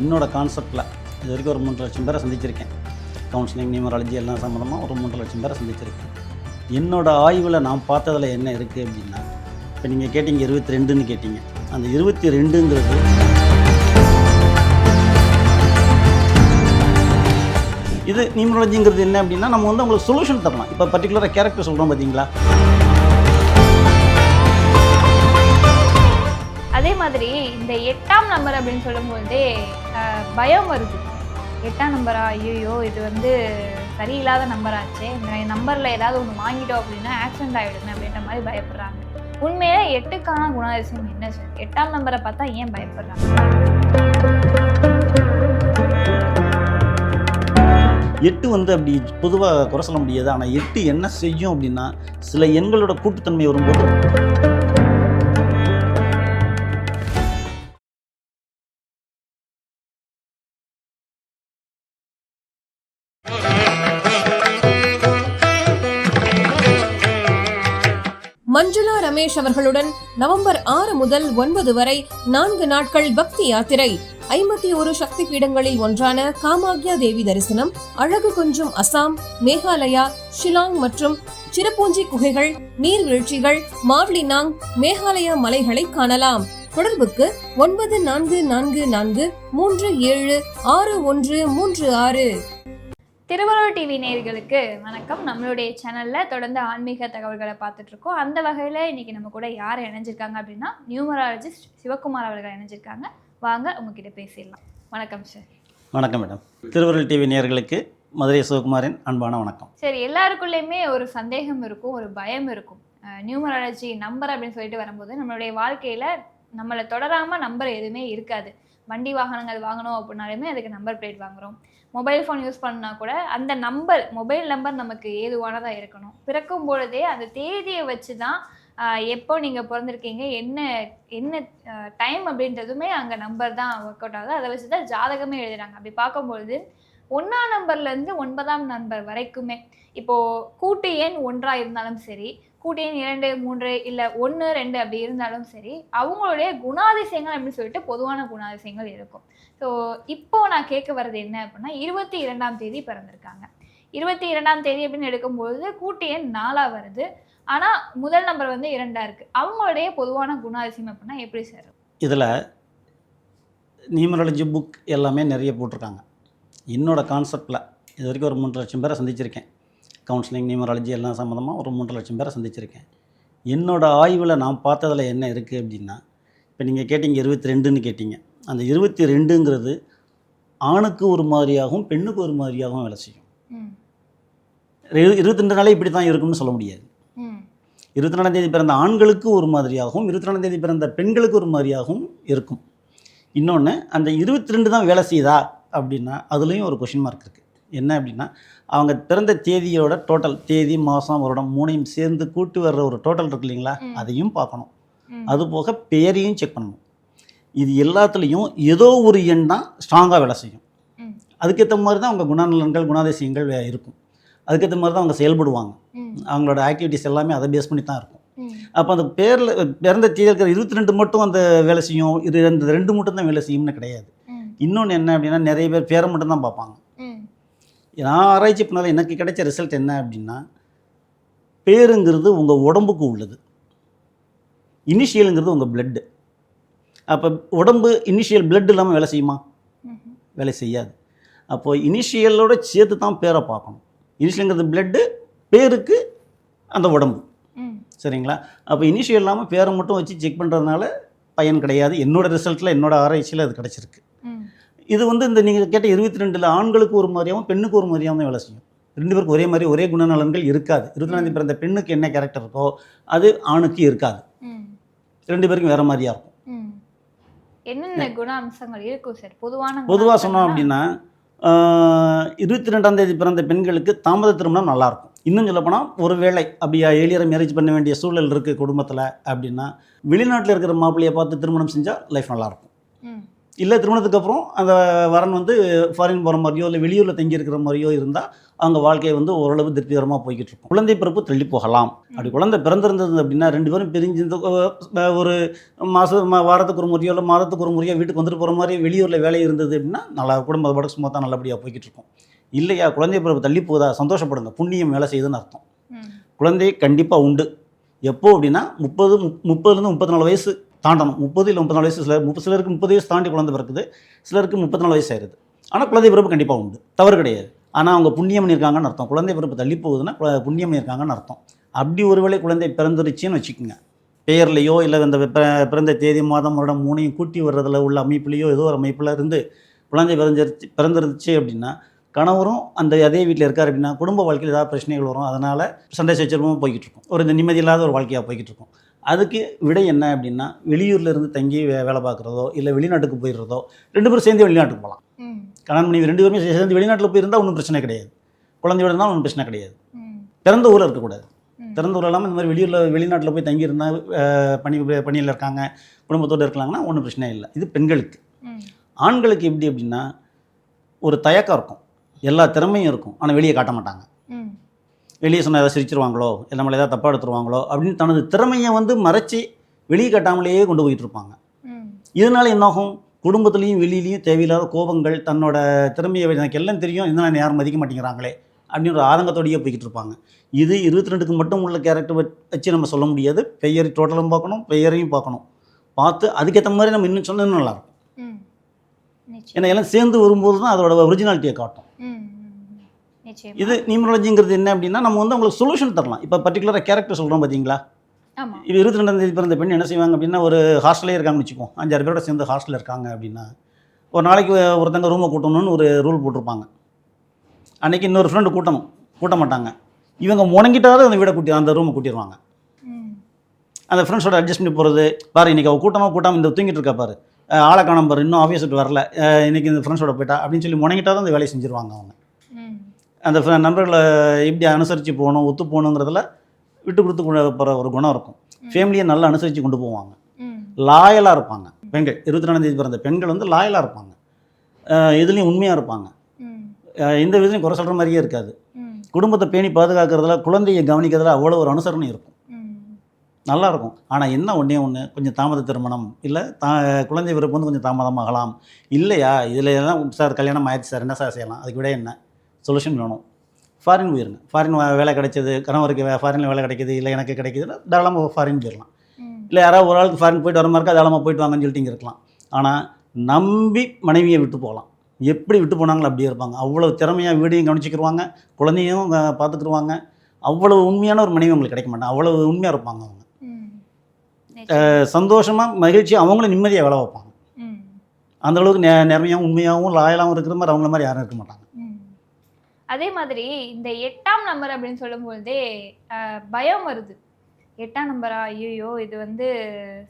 என்னோட கான்செப்டில் இது வரைக்கும் ஒரு மூன்று லட்சம் பேரை சந்திச்சிருக்கேன். கவுன்சிலிங் நியூமராலஜி எல்லாம் சம்மந்தமாக ஒரு மூன்று லட்சம் பேரை சந்திச்சிருக்கேன். என்னோடய ஆய்வில் நான் பார்த்ததில் என்ன இருக்குது அப்படின்னா இப்போ நீங்கள் கேட்டீங்க இருபத்தி ரெண்டுன்னு கேட்டீங்க. அந்த இருபத்தி ரெண்டுங்கிறது இது நியூமராலஜிங்கிறது என்ன அப்படின்னா நம்ம வந்து உங்களுக்கு சொல்யூஷன் தரலாம். இப்போ பர்டிகுலராக கேரக்டர் சொல்கிறோம் பார்த்தீங்களா மாதிரி இந்த எட்டாம் நம்பர் அப்படின்னு சொல்லும்போதே பயம் வருது. எட்டாம் நம்பரா ஐயோ இது வந்து சரியில்லாத நம்பராச்சே இந்த நம்பரில் ஏதாவது ஒன்று வாங்கிட்டோம் அப்படின்னா ஆக்சிடென்ட் ஆகிடுமே அப்படின்ற மாதிரி பயப்படுறாங்க. உண்மையில எட்டுக்கான குணாதிசயம் என்ன சார்? எட்டாம் நம்பரை பார்த்தா ஏன் பயப்படுறாங்க? எட்டு வந்து அப்படி பொதுவாக குறை சொல்ல முடியாது. ஆனால் எட்டு என்ன செய்யும் அப்படின்னா சில எண்களோட கூட்டுத்தன்மை வரும்போது ரமேஷ் அவர்களுடன் நவம்பர் ஆறு முதல் ஒன்பது வரை நான்கு நாட்கள் பக்தி யாத்திரை. ஐம்பத்தி ஒரு சக்தி பீடங்களில் ஒன்றான காமாக்யா தேவி தரிசனம் அழகு கொஞ்சம் அசாம் மேகாலயா ஷிலாங் மற்றும் சிறப்பூஞ்சி குகைகள் நீர்வீழ்ச்சிகள் மாவ்லினாங் மேகாலயா மலைகளை காணலாம். தொடர்புக்கு ஒன்பது நான்கு நான்கு நான்கு மூன்று ஏழு ஆறு ஒன்று மூன்று ஆறு. திருவள்ளுவர் டிவி நேயர்களுக்கு வணக்கம். நம்மளுடைய சேனலில் தொடர்ந்து ஆன்மீக தகவல்களை பார்த்துட்டு இருக்கோம் அந்த வகையில் இன்னைக்கு நம்ம கூட யார் இணைஞ்சிருக்காங்க அப்படின்னா நியூமராலஜிஸ்ட் சிவகுமார் அவர்கள் இணைஞ்சிருக்காங்க. வாங்க உங்ககிட்ட பேசிடலாம். வணக்கம் சார் வணக்கம் மேடம் திருவருள் டிவி நேயர்களுக்கு மதுரை சிவகுமாரின் அன்பான வணக்கம். சரி எல்லாருக்குள்ளேயுமே ஒரு சந்தேகம் இருக்கும் ஒரு பயம் இருக்கும். நியூமராலஜி நம்பர் அப்படின்னு சொல்லிட்டு வரும்போது நம்மளுடைய வாழ்க்கையில் நம்மளை தொடராமல் நம்பர் எதுவுமே இருக்காது. வண்டி வாகனங்கள் வாங்கணும் அப்படின்னாலுமே அதுக்கு நம்பர் பிளேட் வாங்குகிறோம் மொபைல் ஃபோன் யூஸ் பண்ணால் கூட அந்த நம்பர் மொபைல் நம்பர் நமக்கு ஏதுவானதாக இருக்கணும். பிறக்கும் பொழுதே அந்த தேதியை வச்சு தான் எப்போ நீங்கள் பிறந்திருக்கீங்க என்ன என்ன டைம் அப்படின்றதுமே அங்கே நம்பர் தான் ஒர்க் அவுட் ஆகுது. அதை வச்சு தான் ஜாதகமே எழுதுறாங்க. அப்படி பார்க்கும்பொழுது ஒன்றாம் நம்பர்லேருந்து ஒன்பதாம் நம்பர் வரைக்குமே இப்போது கூட்டு எண் ஒன்றாக இருந்தாலும் சரி கூட்டின் இரண்டு மூன்று இல்லை ஒன்று ரெண்டு அப்படி இருந்தாலும் சரி அவங்களுடைய குணாதிசயங்கள் அப்படின்னு சொல்லிட்டு பொதுவான குணாதிசயங்கள் இருக்கும். ஸோ இப்போ நான் கேட்க வர்றது என்ன அப்படின்னா இருபத்தி இரண்டாம் தேதி பிறந்திருக்காங்க. இருபத்தி இரண்டாம் தேதி அப்படின்னு எடுக்கும்போது கூட்டு எண் நாலாக வருது. ஆனால் முதல் நம்பர் வந்து இரண்டாக இருக்குது அவங்களுடைய பொதுவான குணாதிசயம் அப்படின்னா எப்படி சார் இதில் நியூமராலஜி புக் எல்லாமே நிறைய போட்டிருக்காங்க. என்னோடய கான்செப்டில் இது வரைக்கும் ஒரு மூன்று லட்சம் பேரை சந்திச்சிருக்கேன். கவுன்சிலிங் நியூமராலஜி எல்லாம் சம்மந்தமாக ஒரு மூன்று லட்சம் பேரை சந்திச்சிருக்கேன். என்னோட ஆய்வில் நான் பார்த்ததில் என்ன இருக்குது அப்படின்னா இப்போ நீங்கள் கேட்டீங்க இருபத்தி ரெண்டுன்னு கேட்டீங்க. அந்த இருபத்தி ரெண்டுங்கிறது ஆணுக்கு ஒரு மாதிரியாகவும் பெண்ணுக்கு ஒரு மாதிரியாகவும் வேலை செய்யும். இருபத்தி ரெண்டு நாளே இப்படி தான் இருக்கும்னு சொல்ல முடியாது. இருபத்தி நாலாம் தேதி பிறந்த ஆண்களுக்கு ஒரு மாதிரியாகவும் இருபத்தி நாலாம் தேதி பிறந்த பெண்களுக்கு ஒரு மாதிரியாகவும் இருக்கும். இன்னொன்று அந்த இருபத்தி ரெண்டு தான் வேலை செய்யுதா அப்படின்னா அதுலேயும் ஒரு கொஷின் மார்க் இருக்குது என்ன அப்படின்னா அவங்க பிறந்த தேதியோட டோட்டல் தேதி மாதம் வருடம் மூணையும் சேர்ந்து கூட்டி வர்ற ஒரு டோட்டல் இருக்கு இல்லைங்களா. அதையும் பார்க்கணும். ம். அது போக பேரையும் செக் பண்ணணும். இது எல்லாத்துலேயும் ஏதோ ஒரு எண் தான் ஸ்ட்ராங்காக வேலை செய்யும். அதுக்கேற்ற மாதிரி தான் அவங்க குணநலன்கள் குணாதிசயங்கள் இருக்கும். அதுக்கேற்ற மாதிரி தான் அவங்க செயல்படுவாங்க. அவங்களோட ஆக்டிவிட்டீஸ் எல்லாமே அதை பேஸ் பண்ணி தான் இருக்கும். அப்போ அந்த பேரில் பிறந்த தேதி இருக்கிற இருபத்தி ரெண்டு மட்டும் அந்த வேலை செய்யும். இது அந்த ரெண்டு மட்டும் தான் வேலை செய்யும்னு கிடையாது. இன்னொன்று என்ன அப்படின்னா நிறைய பேர் பேரை மட்டும் தான் பார்ப்பாங்க. நான் ஆராய்ச்சி பண்ணாலும் எனக்கு கிடைச்ச ரிசல்ட் என்ன அப்படின்னா பேருங்கிறது உங்கள் உடம்புக்கு உள்ளது. இனிஷியலுங்கிறது உங்கள் பிளட்டு அப்போ உடம்பு இனிஷியல் blood இல்லாமல் வேலை செய்யுமா? வேலை செய்யாது. அப்போது இனிஷியலோட சேர்த்து தான் பேரை பார்க்கணும். இனிஷியலுங்கிறது பிளட்டு பேருக்கு அந்த உடம்பு. சரிங்களா? அப்போ இனிஷியல் இல்லாமல் பேரை மட்டும் வச்சு செக் பண்ணுறதுனால பயன் கிடையாது. என்னோட ரிசல்ட்டில் என்னோட ஆராய்ச்சியில் அது கிடச்சிருக்கு. இது வந்து இந்த நீங்கள் கேட்ட இருபத்தி ரெண்டில் ஆண்களுக்கு ஒரு மாதிரியாகவும் பெண்ணுக்கு ஒரு மாதிரியாகவும் வேலை செய்யும். ரெண்டு பேருக்கு ஒரே மாதிரி ஒரே குணநலன்கள் இருக்காது. இருபத்தி நாலு பிறந்த பெண்ணுக்கு என்ன கேரக்டர் இருக்கோ அது ஆணுக்கு இருக்காது. ரெண்டு பேருக்கும் வேறு மாதிரியாக இருக்கும். என்னென்ன குண அம்சங்கள் இருக்கும் சார் பொதுவான பொதுவாக? சொன்னோம் அப்படின்னா இருபத்தி ரெண்டாம் தேதி பிறந்த பெண்களுக்கு தாமத திருமணம் நல்லாயிருக்கும் இன்னும் சொல்லப்போனால் ஒரு வேளை அப்படியா எளியரை மேரேஜ் பண்ண வேண்டிய சூழல் இருக்குது குடும்பத்தில் அப்படின்னா வெளிநாட்டில் இருக்கிற மாப்பிள்ளையை பார்த்து திருமணம் செஞ்சால் லைஃப் நல்லாயிருக்கும் இல்லை திருமணத்துக்கு அப்புறம் அந்த வரன் வந்து ஃபாரின் போகிற மாதிரியோ இல்லை வெளியூரில் தங்கி இருக்கிற மாதிரியோ இருந்தால் அவங்க வாழ்க்கையை வந்து ஓரளவு திருப்திகரமாக போய்கிட்டு இருக்கும். குழந்தை பிறப்பு தள்ளி போகலாம். அப்படி குழந்தை பிறந்திருந்தது அப்படின்னா ரெண்டு பேரும் பிரிஞ்சு இந்த அஹ், ஒரு மாதம் வாரத்துக்கு ஒரு முறையோ இல்லை மாதத்துக்கு ஒரு முறையோ வீட்டுக்கு வந்துட்டு போகிற மாதிரி வெளியூரில் வேலை இருந்தது அப்படின்னா நல்லா குடும்ப பட ஸ்மூத்தாக நல்லபடியாக போய்கிட்டு இருக்கும். இல்லையா குழந்தை பிறப்பு தள்ளி போதா சந்தோஷப்படுங்க. புண்ணியம் வேலை செய்யுதுன்னு அர்த்தம். குழந்தை கண்டிப்பாக உண்டு. எப்போ அப்படின்னா முப்பது முப்- முப்பதுலேருந்து முப்பத்தி நாலு வயசு தாண்டணும். முப்பது இல்லை முப்பத்தி நாலு வயசு சிலர் முப்பது சிலருக்கு முப்பது வயசு தாண்டி குழந்தை பிறக்குது. சிலருக்கு முப்பத்தி நாலு வயசு ஆயிருது. ஆனால் குழந்தை பிறப்பு கண்டிப்பாக உண்டு. தவறு கிடையாது. ஆனால் அவங்க புண்ணியம் பண்ணியிருக்காங்கன்னு அர்த்தம். குழந்தை பிறப்பு தள்ளி போகுதுன்னா புண்ணியம் பண்ணியிருக்காங்கன்னு அர்த்தம். அப்படி ஒருவேளை குழந்தை பிறந்துருச்சுன்னு வச்சுக்கோங்க. பெயர்லையோ இல்லை இந்த பிறந்த தேதி மாதம் வருடம் மூணையும் கூட்டி வர்றதில் உள்ள அமைப்புலையோ ஏதோ ஒரு அமைப்பில் இருந்து குழந்தை பிறந்துருச்சு பிறந்துருச்சு அப்படின்னா கணவரும் அந்த அதே வீட்டில் இருக்கார் அப்படின்னா குடும்ப வாழ்க்கையில் ஏதாவது பிரச்சனைகள் வரும். அதனால் சண்டை சச்சரவும் போய்கிட்டு இருக்கும். ஒரு இந்த நிம்மதி இல்லாத ஒரு வாழ்க்கையாக போய்கிட்டு இருக்கும். அதுக்கு விடை என்ன அப்படின்னா வெளியூர்ல இருந்து தங்கி வே வேலை பார்க்குறதோ இல்லை வெளிநாட்டுக்கு போயிடுறதோ ரெண்டு பேரும் சேர்ந்து வெளிநாட்டுக்கு போகலாம். கணவன் மனைவி ரெண்டு பேருமே சேர்ந்து வெளிநாட்டில் போயிருந்தால் ஒன்றும் பிரச்சனை கிடையாது குழந்தையோட இருந்தால் ஒன்றும் பிரச்சனை கிடையாது. பிறந்த ஊரில் இருக்கக்கூடாது ம். பிறந்த ஊரில் இல்லாமல் இந்த மாதிரி வெளியூரில் வெளிநாட்டில் போய் தங்கியிருந்தா பணி பணியில் இருக்காங்க குடும்பத்தோடு இருக்கலாங்கன்னா ஒன்றும் பிரச்சனை இல்லை இது பெண்களுக்கு. ஆண்களுக்கு எப்படி அப்படின்னா ஒரு தயக்கம் இருக்கும் எல்லா திறமையும் இருக்கும் ஆனால் வெளியே காட்ட மாட்டாங்க. வெளியே சொன்னால் ஏதாவது சிரிச்சிருவாங்களோ இல்லை நம்மளை ஏதாவது தப்பாக எடுத்துருவாங்களோ அப்படின்னு தனது திறமையை வந்து மறைச்சி வெளியே காட்டாமலேயே கொண்டு போயிட்டு இருப்பாங்க. இதனால என்னாகும்? குடும்பத்துலேயும் வெளியிலையும் தேவையில்லாத கோபங்கள் தன்னோட திறமையை எனக்கு எல்லாம் தெரியும் இருந்தாலும் யாரும் மதிக்க மாட்டேங்கிறாங்களே அப்படின்ற ஆதங்கத்தோடயே போய்கிட்டு இருப்பாங்க இது இருபத்தி ரெண்டுக்கு மட்டும் உள்ள கேரக்டர் வச்சு நம்ம சொல்ல முடியாது. பெயர் டோட்டலும் பார்க்கணும் பெயரையும் பார்க்கணும். பார்த்து அதுக்கேற்ற மாதிரி நம்ம இன்னும் சொன்னா இன்னும் நல்லாயிருக்கும். ஏன்னா எல்லாம் சேர்ந்து வரும்போது தான் அதோட ஒரிஜினாலிட்டியை காட்டும். இது நியூமராலஜிங்கிறது என்ன அப்படின்னா நம்ம வந்து அவங்களுக்கு சொல்யூஷன் தரலாம். இப்போ பர்டிகுலராக கேரக்டர் சொல்கிறோம் பார்த்தீங்களா இது இருபத்தி ரெண்டாம் தேதி பிறந்த பெண் என்ன செய்வாங்க அப்படின்னா ஒரு ஹாஸ்டலே இருக்காங்கன்னு வச்சுக்கோம் அஞ்சாறு பேரோட சேர்ந்து ஹாஸ்டலில் இருக்காங்க அப்படின்னா ஒரு நாளைக்கு ஒருத்தங்க ரூமை கூட்டணும்னு ஒரு ரூல் போட்டிருப்பாங்க. அன்னைக்கு இன்னொரு ஃப்ரெண்டு கூட்டணும். கூட்ட மாட்டாங்க. இவங்க முணங்கிட்டாவது அந்த வீடை கூட்டி அந்த ரூமை கூட்டிடுவாங்க. அந்த ஃப்ரெண்ட்ஸோட அட்ஜஸ்ட் பண்ணி போகிறது பாரு இன்னைக்கு அவள் கூட்டமாக கூட்டாமல் இந்த தூங்கிட்டு இருக்கா பாரு. ஆளை காணாம பாரு இன்னும் ஆஃபீஸ் விட்டு வரல. அஹ் இன்னைக்கு இந்த ஃப்ரெண்ட்ஸோட போயிட்டா அப்படின்னு சொல்லி முணங்கிட்டாவது அந்த வேலையை செஞ்சுருவாங்க அவங்க. அந்த நண்பர்களை எப்படி அனுசரித்து போகணும் ஒத்து போகணுங்கிறதுல விட்டு கொடுத்து போகிற ஒரு குணம் இருக்கும். ஃபேமிலியை நல்லா அனுசரித்து கொண்டு போவாங்க. லாயலாக இருப்பாங்க. பெண்கள் இருபத்தி ரெண்டாம் தேதி பிறந்த பெண்கள் வந்து லாயலாக இருப்பாங்க. இதுலேயும் உண்மையாக இருப்பாங்க. எந்த விதத்துலையும் குறை சொல்கிற மாதிரியே இருக்காது. குடும்பத்தை பேணி பாதுகாக்கிறதுல குழந்தையை கவனிக்கிறதுல அவ்வளோ ஒரு அனுசரணை இருக்கும். நல்லா இருக்கும். ஆனால் என்ன ஒன்றே ஒன்று கொஞ்சம் தாமத திருமணம் இல்லை தா குழந்தை பிறப்பு வந்து கொஞ்சம் தாமதமாகலாம். இல்லையா? இதில் எல்லாம் சார் கல்யாணம் ஆயிடுச்சு சார். என்ன சார் செய்யலாம்? அதுக்கு விட என்ன? சொல்யூஷன் வேணும். ஃபாரின் போயிருங்க ஃபாரின் வேலை கிடைச்சது கணவருக்கு ஃபாரினில் வேலை கிடைக்குது இல்லை எனக்கு கிடைக்குதுன்னா தாராளமாக ஃபாரின் போயிடலாம். இல்லை யாராவது ஒரு ஆளுக்கு ஃபாரின் போயிட்டு வர மாதிரி இருக்கா தாராளமாக போயிட்டு வாங்கன்னு சொல்லிட்டு இங்கே இருக்கலாம். ஆனால் நம்பி மனைவியை விட்டு போகலாம். எப்படி விட்டு போனாங்களோ அப்படியே இருப்பாங்க. அவ்வளோ திறமையாக வீடையும் கவனிச்சிக்கிருவாங்க குழந்தையும் பார்த்துக்கிருவாங்க அவ்வளோ உண்மையான ஒரு மனைவி அவங்களுக்கு கிடைக்க மாட்டாங்க. அவ்வளோ உண்மையாக இருப்பாங்க அவங்க. சந்தோஷமாக மகிழ்ச்சி அவங்களும் நிம்மதியாக வேலை வைப்பாங்க ம். அந்த அளவுக்கு நே நேர்மையாகவும் உண்மையாகவும் லாயலாகவும் இருக்கிற மாதிரி அவங்கள மாதிரி யாரும் இருக்க மாட்டாங்க. அதே மாதிரி இந்த எட்டாம் நம்பர் அப்படின்னு சொல்லும்பொழுதே பயம் வருது. எட்டாம் நம்பரா ஐயோ இது வந்து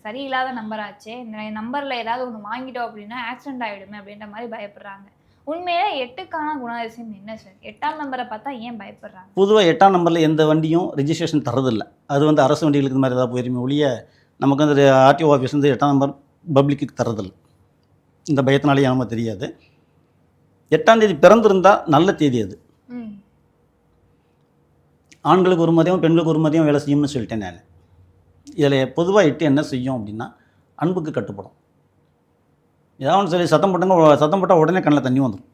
சரியில்லாத நம்பராச்சே இந்த நம்பரில் ஏதாவது ஒன்று வாங்கிட்டோம் அப்படின்னா ஆக்சிடென்ட் ஆகிடுமே அப்படின்ற மாதிரி பயப்படுறாங்க. உண்மையிலே எட்டுக்கான குணாதிசயம் என்ன சார் எட்டாம் நம்பரை பார்த்தா ஏன் பயப்படுறாங்க? பொதுவாக எட்டாம் நம்பரில் எந்த வண்டியும் ரிஜிஸ்ட்ரேஷன் தரதில்லை அது வந்து அரசு வண்டிகளுக்கு இந்த மாதிரி ஏதாவது போயிருமே ஒழிய நமக்கு வந்து ஆர்டிஓ ஆஃபீஸ் வந்து எட்டாம் நம்பர் பப்ளிக்கு தரதில்லை இந்த பயத்தினாலேயே நமக்கு தெரியாது. எட்டாம் தேதி பிறந்திருந்தால் நல்ல தேதி அது. ஆண்களுக்கு ஒரு மதியம் பெண்களுக்கு ஒரு மதியம் வேலை செய்யும்னு சொல்லிட்டேன் நான். இதில் பொதுவாக எட்டு என்ன செய்யும் அப்படின்னா அன்புக்கு கட்டுப்படும். ஏதாவது சொல்லி சத்தம் போட்டாங்க சத்தம் போட்டால் உடனே கண்ணில் தண்ணி வந்துடும்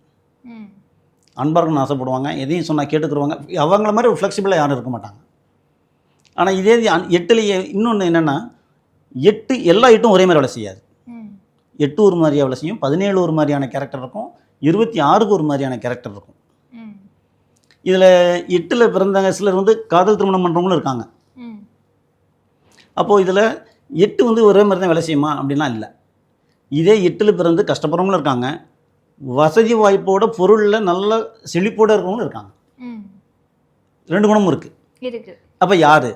இருக்கணும்னு ஆசைப்படுவாங்க எதையும் சொன்னால் கேட்டுக்குருவாங்க. அவங்கள மாதிரி ஃப்ளெக்சிபிளாக யாரும் இருக்க மாட்டாங்க. ஆனால் இதே எட்டுலேயே இன்னொன்று என்னென்னா எட்டு எல்லா எட்டும் ஒரே மாதிரி வேலை செய்யாது. எட்டு ஒரு மாதிரியாக வேலை செய்யும் பதினேழு ஒரு மாதிரியான கேரக்டர் இருக்கும் இருபத்தி ஆறுக்கு ஒரு மாதிரியான கேரக்டர் இருக்கும். இதில் எட்டில் பிறந்தவங்க சிலர் வந்து காதல் திருமணம் பண்ணுறவங்களும் இருக்காங்க. அப்போது இதில் எட்டு வந்து ஒரே மாதிரி தான் வேலை செய்யுமா? அப்படிலாம் இல்லை. இதே எட்டில் பிறந்து கஷ்டப்படுறவங்களும் இருக்காங்க. வசதி வாய்ப்போட பொருளில் நல்ல செழிப்போடு இருக்கவங்களும் இருக்காங்க. ரெண்டு குணமும் இருக்குது இருக்கு. அப்போ யார்?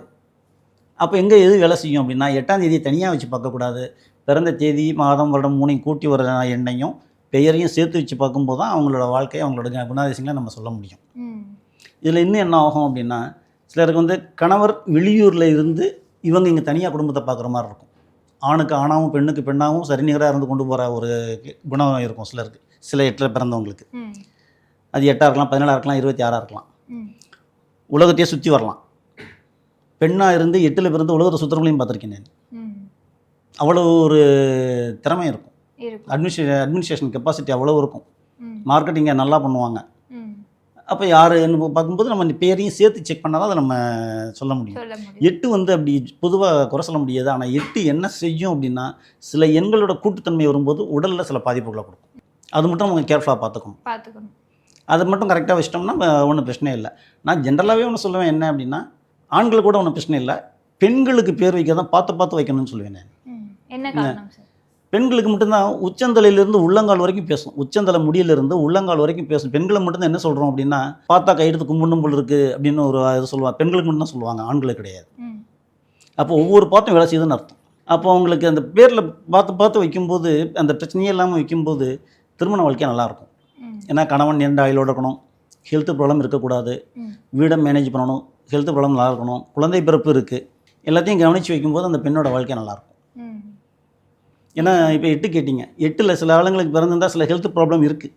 அப்போ எங்கே எது வேலை செய்யும் அப்படின்னா எட்டாம் தேதியை தனியாக வச்சு பார்க்கக்கூடாது. பிறந்த தேதி மாதம் வருடம் மூணையும் கூட்டி வர எண்ணையும் பெயரையும் சேர்த்து வச்சு பார்க்கும்போது தான் அவங்களோட வாழ்க்கை அவங்களோட குணாதிசயங்களை நம்ம சொல்ல முடியும். இதில் இன்னும் என்ன ஆகும் அப்படின்னா சிலருக்கு வந்து கணவர் வெளியூரில் இருந்து இவங்க இங்கே தனியாக குடும்பத்தை பார்க்குற மாதிரி இருக்கும். ஆணுக்கு ஆணாவும் பெண்ணுக்கு பெண்ணாகவும் சரிநிகராக இருந்து கொண்டு போகிற ஒரு குணம் இருக்கும் சிலருக்கு. சில எட்டில் பிறந்தவங்களுக்கு. அது எட்டாக இருக்கலாம் பதினேழாக இருக்கலாம் இருபத்தி ஆறாக இருக்கலாம். உலகத்தையே சுற்றி வரலாம். பெண்ணாக இருந்து எட்டில் பிறந்து உலகத்தை சுற்றுறவங்களையும் பார்த்துருக்கேன் நான். அவ்வளோ ஒரு திறமை இருக்கும். அட்மினிஸ்ட்ரே அட்மினிஸ்ட்ரேஷன் கெப்பாசிட்டி அவ்வளோ இருக்கும். மார்க்கெட்டிங்கை நல்லா பண்ணுவாங்க. அப்போ யாருன்னு பார்க்கும்போது நம்ம பேரையும் சேர்த்து செக் பண்ணால் தான் அதை நம்ம சொல்ல முடியும். எட்டு வந்து அப்படி பொதுவாக குறை சொல்ல முடியாது. ஆனால் எட்டு என்ன செய்யும் அப்படின்னா சில எண்களோட கூட்டுத்தன்மை வரும்போது உடலில் சில பாதிப்புகளை கொடுக்கும். அது மட்டும் நம்ம கேர்ஃபுல்லாக பார்த்துக்கணும். பார்த்துக்கணும். அதை மட்டும் கரெக்டாக வச்சிட்டோம்னா ஒன்றும் பிரச்சனை இல்லை. நான் ஜென்ரலாகவே ஒன்று சொல்லுவேன் என்ன அப்படின்னா ஆண்கள் கூட ஒன்றும் பிரச்சனை இல்லை. பெண்களுக்கு பேர் வைக்க தான் பார்த்து பார்த்து வைக்கணும்னு சொல்லுவேன் நான். என்ன பெண்களுக்கு மட்டும்தான் உச்சந்தலையிலிருந்து உள்ளங்கால் வரைக்கும் பேசும். உச்சந்தலை முடியிலிருந்து உள்ளங்கால் வரைக்கும் பேசும். பெண்களை மட்டும்தான் என்ன சொல்கிறோம் அப்படின்னா பார்த்தா கையெடுத்து கும்பிடணும் போல் இருக்குது அப்படின்னு ஒரு இது சொல்லுவாங்க. பெண்களுக்கு மட்டும் தான் சொல்லுவாங்க ஆண்களுக்கு கிடையாது. அப்போ ஒவ்வொரு பாட்டும் வேலை செய்யுதுன்னு அர்த்தம். அப்போ அவங்களுக்கு அந்த பேரில் பார்த்து பார்த்து வைக்கும்போது அந்த பிரச்சனையே இல்லாமல் வைக்கும்போது திருமண வாழ்க்கை நல்லாயிருக்கும். ஏன்னா கணவன் நீண்ட ஆயுளோட இருக்கணும். ஹெல்த் ப்ராப்ளம் இருக்கக்கூடாது. வீடை மேனேஜ் பண்ணணும். ஹெல்த் ப்ராப்ளம் நல்லா இருக்கணும் குழந்தை பிறப்பு இருக்குது எல்லாத்தையும் கவனித்து வைக்கும்போது அந்த பெண்ணோட வாழ்க்கை நல்லாயிருக்கும். ஏன்னா இப்போ எட்டு கேட்டிங்க. எட்டில் சில ஆளுங்களுக்கு பிறந்திருந்தால் சில ஹெல்த் ப்ராப்ளம் இருக்குது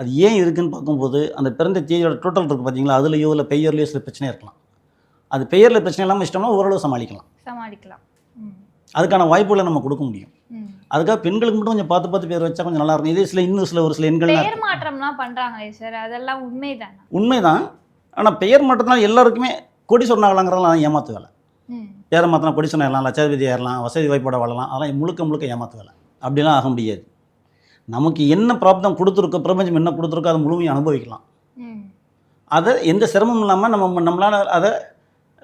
அது ஏன் இருக்குன்னு பார்க்கும்போது அந்த பிறந்த தேதியோட டோட்டல் இருக்குது பார்த்தீங்களா அதுலேயோ இல்லை பெயர்லையோ சில பிரச்சனை இருக்கலாம். அது பெயரில் பிரச்சனை இல்லாமல் இஷ்டம்னா ஓரளவு சமாளிக்கலாம். சமாளிக்கலாம். அதுக்கான வாய்ப்புகளை நம்ம கொடுக்க முடியும். அதுக்காக பெண்களுக்கு மட்டும் கொஞ்சம் பார்த்து பார்த்து பேர் வச்சா கொஞ்சம் நல்லா இருக்கும். இதே சில இன்னும் சில ஒரு சில எண்கள்லாம் பெயர் மாற்றம்லாம் பண்றாங்களே சார் அதெல்லாம் உண்மைதானா? உண்மைதான். ஆனால் பெயர் மாற்றத்தினால எல்லாருக்குமே கோடீஸ்வரன் ஆகலாங்கிறதெல்லாம் ஏமாத்து வேலை ம் பேரை மாற்றினா கோடீஸ்வரன் ஏறலாம் லட்சாதிபதி ஏறலாம் வசதி வாய்ப்போட வாழலாம் அதெல்லாம் முழுக்க முழுக்க ஏமாத்து வேலை. அப்படிலாம் ஆக முடியாது. நமக்கு என்ன பிராப்தம் கொடுத்துருக்கோ பிரபஞ்சம் என்ன கொடுத்துருக்கோ அதை முழுமையாக அனுபவிக்கலாம். அதை எந்த சிரமமும் இல்லாமல் நம்ம நம்மளால் அதை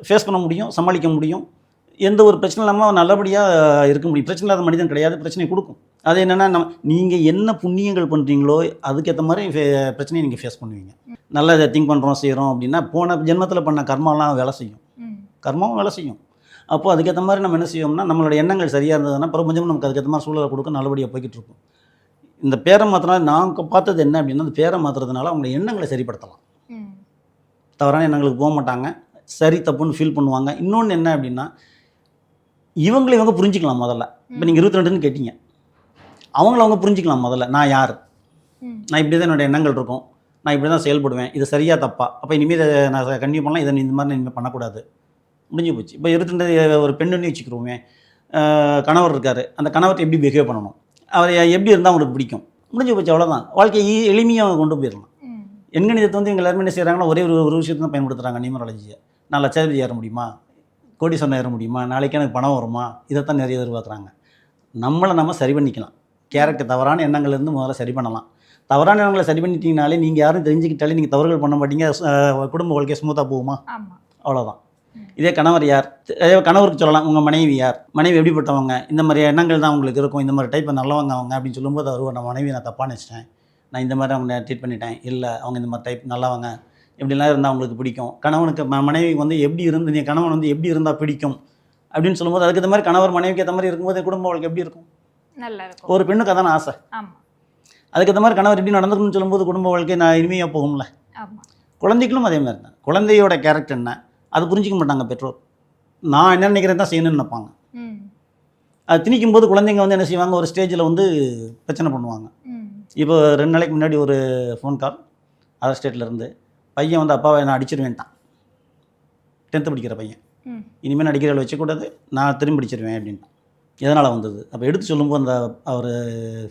ஃபேஸ் பண்ண முடியும் சமாளிக்க முடியும். எந்த ஒரு பிரச்சனை இல்லாமல் நல்லபடியாக இருக்க முடியும். பிரச்சனை இல்லாத மனிதன் கிடையாது பிரச்சனை கொடுக்கும். அது என்னென்னா நம்ம நீங்கள் என்ன புண்ணியங்கள் பண்ணுறீங்களோ அதுக்கேற்ற மாதிரி ஃபே- பிரச்சனையை நீங்கள் ஃபேஸ் பண்ணுவீங்க. நல்லா திங்க் பண்ணுறோம் செய்கிறோம் அப்படின்னா போன ஜென்மத்தில் பண்ண கர்மாலாம் வேலை செய்யும். கர்மாவும் வேலை செய்யும். அப்போ அதுக்கேற்ற மாதிரி நம்ம என்ன செய்வோம்னா நம்மளோட எண்ணங்கள் சரியாக இருந்ததுன்னா பிரபஞ்சம் நமக்கு அதுக்கேற்ற மாதிரி சூழலை கொடுக்க நல்லபடியாக போய்கிட்டு இருக்கும் இந்த பேரை மாற்றினா நான் பார்த்தது என்ன அப்படின்னா அந்த பேரை மாற்றுறதுனால அவங்களோட எண்ணங்களை சரிப்படுத்தலாம். தவறான எண்ணங்களுக்கு போக மாட்டாங்க. சரி தப்புன்னு ஃபீல் பண்ணுவாங்க. இன்னொன்று என்ன அப்படின்னா இவங்களை இவங்க புரிஞ்சுக்கலாம் முதல்ல. இப்போ நீங்கள் இருபத்தி ரெண்டுன்னு கேட்டீங்க. அவங்கள அவங்க புரிஞ்சுக்கலாம் முதல்ல. நான் யார்? நான் இப்படி தான் என்னோட எண்ணங்கள் இருக்கும். நான் இப்படி தான் செயல்படுவேன். இது சரியா தப்பா? அப்போ இனிமேல் நான் கண்டிப்பாக பண்ணலாம். இதை இந்த மாதிரி இனிமேல் பண்ணக்கூடாது. முடிஞ்சு போச்சு. இப்போ இருபத்தி ஒரு பெண்ணுன்னு வச்சுக்கிறோமே கணவர் இருக்கார். அந்த கணவர்கிட்ட எப்படி பிஹேவ் பண்ணணும்? அவர் எப்படி இருந்தால் அவங்களுக்கு பிடிக்கும்? முடிஞ்சு போச்சு அவ்வளோதான் வாழ்க்கையை எளிமையாக கொண்டு போயிடலாம். எண்கணிதத்தை வந்து இவங்க எல்லாருமே என்ன செய்கிறாங்கன்னா ஒரே ஒரு ஒரு விஷயத்தை தான் பயன்படுத்துகிறாங்க நியூமராலஜியை. நான் லட்சாதிபதி ஏற முடியுமா? கோடீஸ்வரன் ஏற முடியுமா? நாளைக்கு எனக்கு பணம் வருமா? இதைத்தான் நிறைய எதிர்பார்க்குறாங்க. நம்மளை நம்ம சரி பண்ணிக்கலாம். கேரக்டர் தவறான எண்ணங்கள்ல இருந்து முதல்ல சரி பண்ணலாம். தவறான எண்ணங்களை சரி பண்ணிட்டீங்கனாலே நீங்கள் யாரும் தெரிஞ்சுக்கிட்டாலே நீங்கள் தவறுகள் பண்ண மாட்டீங்க. குடும்ப வாழ்க்கை ஸ்மூத்தாக போகுமா? அவ்வளோதான் இதே கணவர் யார்? அதே கணவருக்கு சொல்லலாம் உங்கள் மனைவி யார்? மனைவி எப்படிப்பட்டவங்க? இந்த மாதிரி எண்ணங்கள் தான் உங்களுக்கு இருக்கும். இந்த மாதிரி டைப் நல்லவங்க அவங்க. அப்படின்னு சொல்லும்போது அவர் நான் மனைவி நான் தப்பாக நினச்சிட்டேன். நான் இந்த மாதிரி அவங்க ட்ரீட் பண்ணிட்டேன். இல்லை அவங்க இந்த மாதிரி டைப் நல்லவங்க. இப்படிலாம் இருந்தால் அவங்களுக்கு பிடிக்கும். கணவனுக்கு ம- மனைவி வந்து எப்படி இருந்து நீ கணவன் வந்து எப்படி இருந்தால் பிடிக்கும்? அப்படின்னு சொல்லும்போது அதுக்கு ஏற்ற மாதிரி கணவர் மனைவிக்கு ஏற்ற மாதிரி இருக்கும்போது குடும்ப வாழ்க்கை எப்படி இருக்கும்? ஒரு பெண்ணுக்கு அதான ஆசை. அதுக்கு ஏற்ற மாதிரி கணவர் எப்படி நடந்துக்கணும்னு சொல்லும்போது குடும்ப வாழ்க்கை நான் இனிமையாக போகும்ல? குழந்தைகளும் அதே மாதிரி தான். குழந்தையோட கேரக்டர் என்ன? அது புரிஞ்சிக்க மாட்டாங்க பெற்றோர். நான் என்ன நினைக்கிறேன் தான் செய்யணும்னு நினைப்பாங்க. அது திணிக்கும் போது குழந்தைங்க வந்து என்ன செய்வாங்க? ஒரு ஸ்டேஜில் வந்து பிரச்சனை பண்ணுவாங்க. இப்போ ரெண்டு நாளைக்கு முன்னாடி ஒரு ஃபோன் கால் அதர் ஸ்டேட்லேருந்து பையன் வந்து அப்பாவை நான் அடிச்சிருவேன்ட்டான். டென்த்து படிக்கிற பையன். இனிமேல் நடிக்கிறவள் வச்சக்கூடாது. நான் திரும்பி படிச்சிருவேன் அப்படின்ட்டான். எதனால் வந்தது? அப்போ எடுத்து சொல்லும்போது அந்த அவர்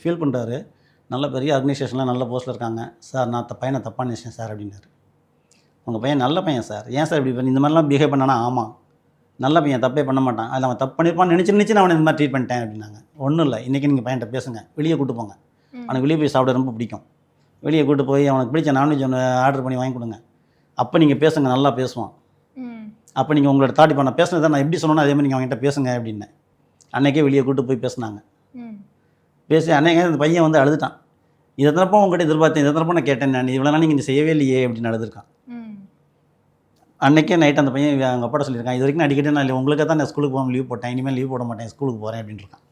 ஃபீல் பண்ணுறாரு நல்ல பெரிய ஆர்கனைசேஷனில் நல்ல போஸ்ட்டில் இருக்காங்க. சார் நான் த- பையனை தப்பாக நினச்சேன் சார் அப்படின்னாரு. உங்கள் பையன் நல்ல பையன் சார். ஏன் சார் இப்படி பண்ணி இந்த மாதிரிலாம் பிஹேவ் பண்ணானா? ஆமாம் நல்ல பையன் தப்பே பண்ண மாட்டான். அதில் அவன் தப்பு பண்ணியிருப்பான்னு நினச்சி நினச்சி நான் அவனை இந்த மாதிரி ட்ரீட் பண்ணிட்டேன் அப்படின்னாங்க. ஒன்றும் இல்லை. இன்றைக்கி நீங்கள் பையன்கிட்ட பேசுங்க. வெளியே கூட்டு போங்க. அவனுக்கு வெளியே போய் சாப்பிட ரொம்ப பிடிக்கும். வெளியே கூட்டு போய் அவனுக்கு பிடிச்ச நான்வெஜ் ஒன்று ஆர்டர் பண்ணி வாங்கி கொடுங்க. அப்போ நீங்கள் பேசுங்க நல்லா பேசுவான். அப்போ நீங்கள் உங்களோட தாட் இப்போ நான் பேசுனதை நான் எப்படி சொன்னேனோ அதே மாதிரி நீங்கள் அவங்ககிட்ட பேசுங்க அப்படின்னேன் அன்னைக்கே வெளியே கூட்டு போய் பேசுனாங்க. பேசி அன்னைக்கு அந்த பையன் வந்து அழுதுட்டான். இதை தரப்போ உங்கள்கிட்ட எதிர்பார்த்தேன் இதை தரப்போ நான் கேட்டேன் நான் இவ்வளோ நாள் நீங்கள் செய்யவே இல்லையே அப்படின்னு அழுதுருக்கான். ம் அன்னைக்கே நைட் அந்த பையன் அவங்க அப்பாட்ட சொல்லியிருக்கான். இது வரைக்கும் அடிக்கடி நான் இல்லை உங்களுக்கு தான் நான் ஸ்கூலுக்கு போக லீவ் போட்டேன். இனிமேல் லீவ் போட மாட்டேன் ஸ்கூலுக்கு போகிறேன் அப்படின்னு இருக்கான்.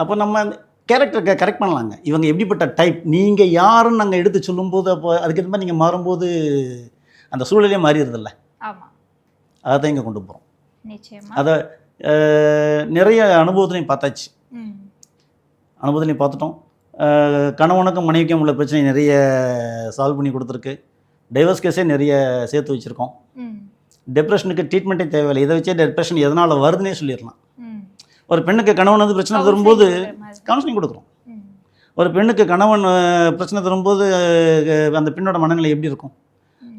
அப்போ நம்ம கேரக்டரை கரெக்ட் பண்ணலாங்க. இவங்க எப்படிப்பட்ட டைப் நீங்கள் யாருன்னு நாங்கள் எடுத்து சொல்லும்போது அப்போ அதுக்கேற்ற மாதிரி நீங்கள் மாறும்போது அந்த சூழலே மாறிடுதில்ல ஆமா. அதை தான் இங்கே கொண்டு போகிறோம் அதை நிறைய அனுபவத்துலையும் பார்த்தாச்சு. அனுபவத்துலையும் பார்த்துட்டோம். கணவனுக்கும் மனைவிக்கும் உள்ள பிரச்சனை நிறைய சால்வ் பண்ணி கொடுத்துருக்கு. டைவர்ஸ் கேஸே நிறைய சேர்த்து வச்சுருக்கோம். டிப்ரெஷனுக்கு ட்ரீட்மெண்ட்டே தேவையில்லை. இதை வச்சே டிப்ரெஷன் எதனால் வருதுன்னே சொல்லிடலாம். ஒரு பெண்ணுக்கு கணவன் வந்து பிரச்சனை வரும்போது கவுன்சிலிங் கொடுக்குறோம். ஒரு பெண்ணுக்கு கணவன் பிரச்சனை தரும்போது அந்த பெண்ணோட மனநிலை எப்படி இருக்கும்.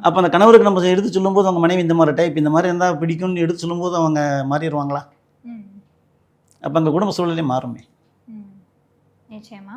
அப்போ அந்த கணவருக்கு நம்ம எடுத்து சொல்லும்போது அவங்க மனைவி இந்த மாதிரி டைப் இந்த மாதிரி இருந்தால் பிடிக்கும்னு எடுத்து சொல்லும்போது அவங்க மாறிடுவாங்களா? அப்போ அந்த குடும்ப சூழ்நிலை மாறுமே. ம். நிச்சயமா.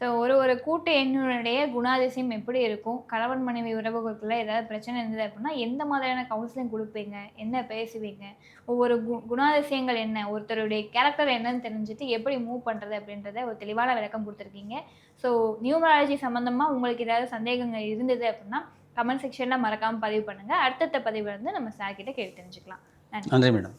ஸோ ஒரு ஒரு கூட்டு எண்ணினுடைய குணாதிசயம் எப்படி இருக்கும்? கணவன் மனைவி உறவுகளுக்குள்ள ஏதாவது பிரச்சனை இருந்தது அப்படின்னா எந்த மாதிரியான கவுன்சிலிங் கொடுப்பீங்க? என்ன பேசுவீங்க? ஒவ்வொரு கு குணாதிசயங்கள் என்ன? ஒருத்தருடைய கேரக்டர் என்னன்னு தெரிஞ்சுட்டு எப்படி மூவ் பண்ணுறது அப்படின்றத ஒரு தெளிவான விளக்கம் கொடுத்துருக்கீங்க. ஸோ நியூமராலஜி சம்மந்தமாக உங்களுக்கு ஏதாவது சந்தேகங்கள் இருந்தது அப்படின்னா கமெண்ட் செக்ஷனில் மறக்காமல் பதிவு பண்ணுங்கள் அடுத்தடுத்த பதிவு வந்து நம்ம சார் கிட்ட கேட்டு தெரிஞ்சுக்கலாம். நன்றி. மேடம்